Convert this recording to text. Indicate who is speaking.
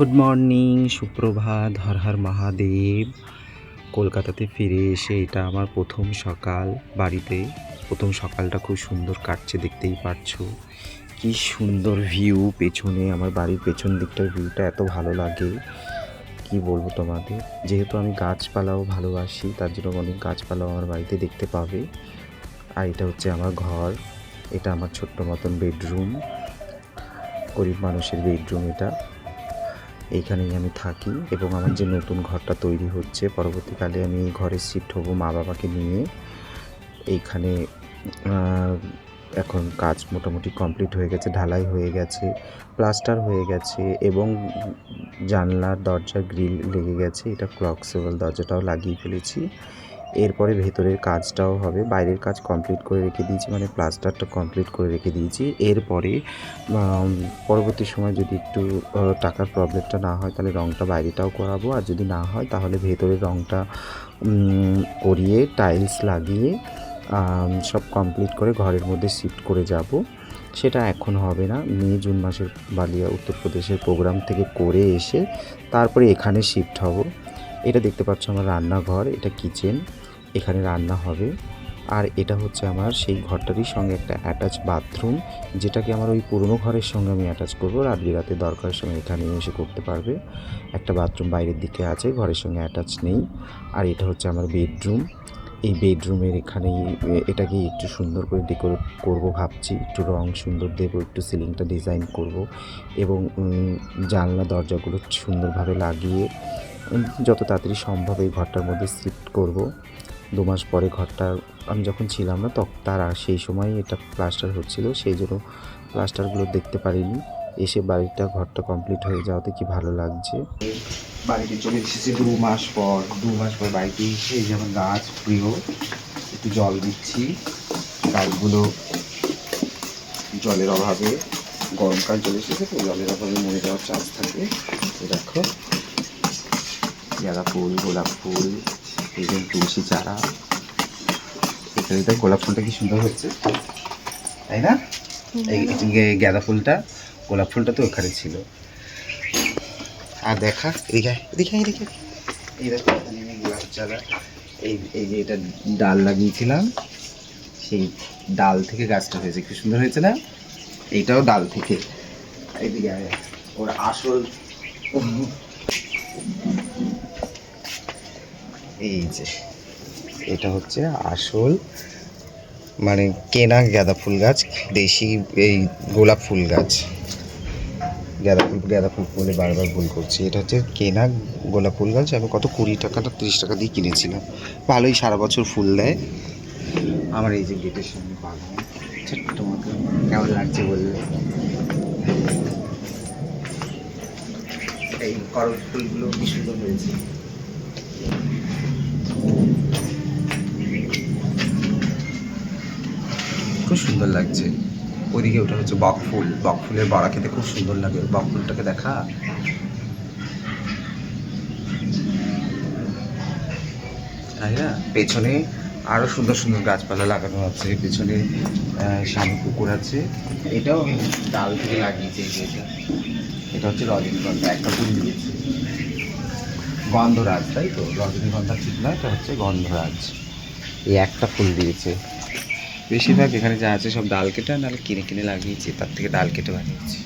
Speaker 1: Good morning সুপ্রভাত, হর হর মহাদেব। কলকাতাতে ফিরে এসে এটা আমার প্রথম সকাল বাড়িতে। প্রথম সকালটা খুব সুন্দর কাটছে, দেখতেই পারছ। কি সুন্দর ভিউ পেছনে, আমার বাড়ির পেছন দিকটার ভিউটা এত ভালো লাগে। কি বলব তোমাদের? যেহেতু আমি গাছপালাও ভালোবাসি, তার জন্য অনেক গাছপালাও আমার বাড়িতে দেখতে পাবে। আর এটা হচ্ছে আমার ঘর, এটা আমার ছোট্ট মতন বেডরুম গরিব মানুষের বেডরুম এটা। এইখানেই আমি থাকি এবং আমার যে নতুন ঘরটা তৈরি হচ্ছে, পরবর্তীকালে আমি এই ঘরে শিফট হব মা বাবাকে নিয়ে। এইখানে এখন কাজ মোটামুটি কমপ্লিট হয়ে গেছে, ঢালাই হয়ে গেছে প্লাস্টার হয়ে গেছে এবং জানলার দরজা গ্রিল লেগে গেছে। এটা ক্লক সেবল দরজাটাও লাগিয়ে ফেলেছি। এরপরে ভেতরের কাজটাও হবে, বাইরের কাজ কমপ্লিট করে রেখে দিয়েছি মানে প্লাস্টারটা কমপ্লিট করে রেখে দিয়েছি। এরপরে পরবর্তী সময় যদি একটু টাকার প্রবলেমটা না হয়, তাহলে রঙটা বাইরেটাও করাবো। আর যদি না হয়, তাহলে ভেতরের রঙটা করিয়ে টাইলস লাগিয়ে সব কমপ্লিট করে ঘরের মধ্যে শিফট করে যাব। সেটা এখন হবে না। মে, জুন মাসের বালিয়া উত্তরপ্রদেশের প্রোগ্রাম থেকে করে এসে, তারপরে এখানে শিফট হব। এটা দেখতে পাচ্ছ আমার রান্নাঘর, এটা কিচেন এখানে রান্না হবে। আর এটা হচ্ছে আমার সেই ঘরটারই সঙ্গে একটা অ্যাটাচ বাথরুম যেটাকে আমার ওই পুরনো ঘরের সঙ্গে আমি অ্যাটাচ করব। রাত বিরাতে দরকারের সময় এখানে এসে করতে পারবে। একটা বাথরুম বাইরের দিকে আছে, ঘরের সঙ্গে অ্যাটাচ নেই। আর এটা হচ্ছে আমার বেডরুম এই বেডরুমের এখানেই এ- এটাকে একটু সুন্দর করে ডেকোরেট করব ভাবছি। একটু রং সুন্দর দেবো, একটু সিলিংটা ডিজাইন করব। এবং জানলা, দরজাগুলো সুন্দরভাবে লাগিয়ে যত তাড়াতাড়ি সম্ভব এই ঘরটার মধ্যে শিফট করব। দু মাস পরে ঘরটা আমি যখন ছিলাম না তখন তার সেই সময় এটা প্লাস্টার হচ্ছিল, সেই জন্য প্লাস্টারগুলো দেখতে পারিনি। এসে বাড়িটা, ঘরটা কমপ্লিট হয়ে যাওয়াতে কি ভালো লাগছে? বাড়িতে চলে এসেছি দু মাস পর, দু মাস পর বাড়িতে এসে এই যেমন গাছ প্রিয়, একটু জল দিচ্ছি। গাছগুলো জলের অভাবে গরমকাল চলে এসেছে, তো জলের অভাবে মরে যাওয়ার চান্স থাকে। দেখো গাঁদা ফুল, গোলাপ ফুল এই যে তুলসী চারা এখানে দেখ গোলাপ ফুলটা কি সুন্দর হয়েছে? তাই না? এই গাঁদা ফুলটা গোলাপ ফুলটা তো ওখানে ছিল। আর দেখা এদিকে এদিকে এদিকে এই দেখো এখানে আমি গোলাপ চারা এই এই যে এটা ডাল লাগিয়েছিলাম সেই ডাল থেকে গাছটা হয়েছে। কি সুন্দর হয়েছে না? এইটাও ডাল থেকে। এইদিকে আয়। ওর আসল এই যে, এটা হচ্ছে আসল মানে কেনা গাঁদা ফুল গাছ, দেশি এই গোলাপ ফুল গাছ। গাঁদা ফুল গাঁদা ফুল বলে বারবার ভুল করছি। এটা হচ্ছে কেনা গোলাপ ফুল গাছ, আমি কত কুড়ি টাকা না তিরিশ টাকা দিয়ে কিনেছিলাম। ভালোই সারা বছর ফুল দেয়। আমার এই যে গেটের সামনে বাগান। মতো কেমন লাগছে বললে? এই করল ফুলগুলো কি সুন্দর হয়েছে। খুব সুন্দর লাগছে। ওইদিকে ওটা হচ্ছে বক ফুল। বক ফুলের বড়া খেতে খুব সুন্দর লাগে। বক ফুলটাকে দেখা। তাই না? পেছনে আরও সুন্দর সুন্দর গাছপালা লাগানো আছে। পেছনে সামনে পুকুর আছে। এটাও আমি ডাল থেকে লাগিয়েছি এটা। এটা হচ্ছে রজনীগন্ধা। একটা ফুল দিয়েছে। গন্ধরাজ, তাই তো? রজনীগন্ধা ঠিক না? এটা হচ্ছে গন্ধরাজ। এই একটা ফুল দিয়েছে। বেশিরভাগ এখানে যা আছে সব ডাল কেটে নাহলে কিনে কিনে লাগিয়েছি, তার থেকে ডাল কেটে বানিয়েছি।